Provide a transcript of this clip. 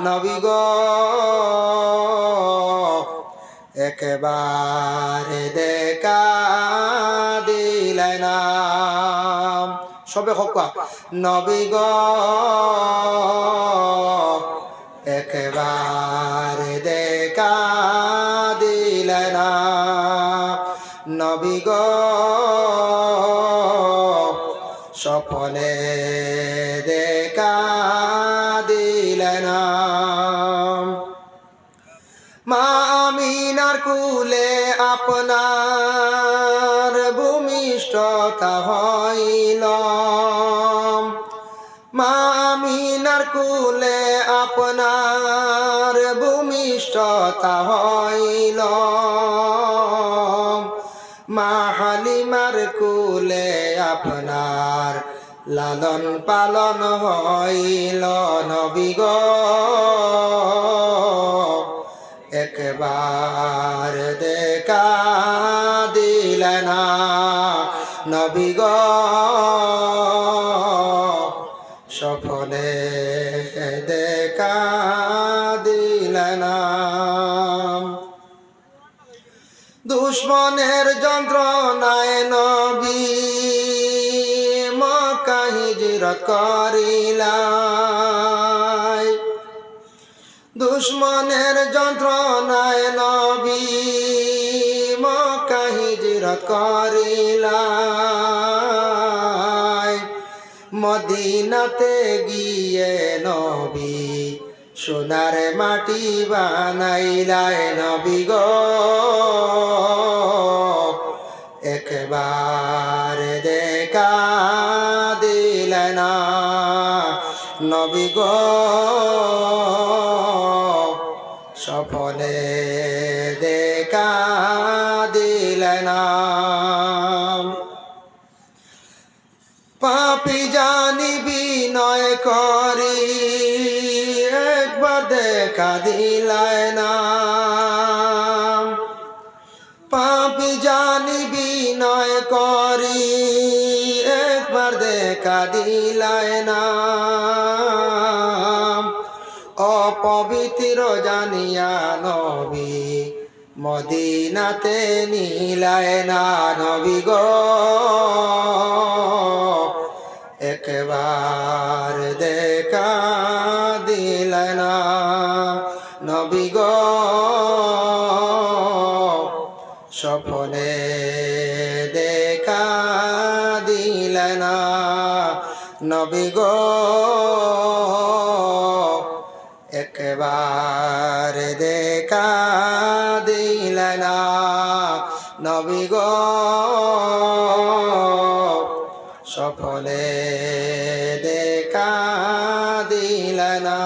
নবী গো। একেবারে দেখা দিলে না। সবে হকা নবী গো। একেবারে দেখা দিলে না। নবী গো। স্বপনে দেখা দিলে না। আমিনার কুলে আপনার ভূমিষ্ঠতা হইল মা আমিনার কুলে আপনার ভূমিষ্ঠতা হইল মা হালিমার কুলে আপনার লালন পালন হইল নবী একবার নবী গো সফলে দেখা দিলে না। দুশ্মনের যন্ত্রণায় নবী মক্কা হিজরত করিলাই। দুশ্মনের যন্ত্রণায় নবী হিজরত করিলাই মদিনাতে গিয়ে নবী সোনার মাটি বানাইলায় নবী গো। একবার দেখা দিলে না নবী গো। সফলে দেখা দিলে না পাপি জানি বিনয় করি, একবার দেখা দিলায় না পাপি জানি বিনয় করি, একবার দেখা দিলায় না অপবিত্র জানিয়া নবী মদিনাতে নীলায় না নবী গো। একবার দেখা দিলে না নবী গো। স্বপনে দেখা না একবার দেখা নবী গো সফলে দেখা দিলে না।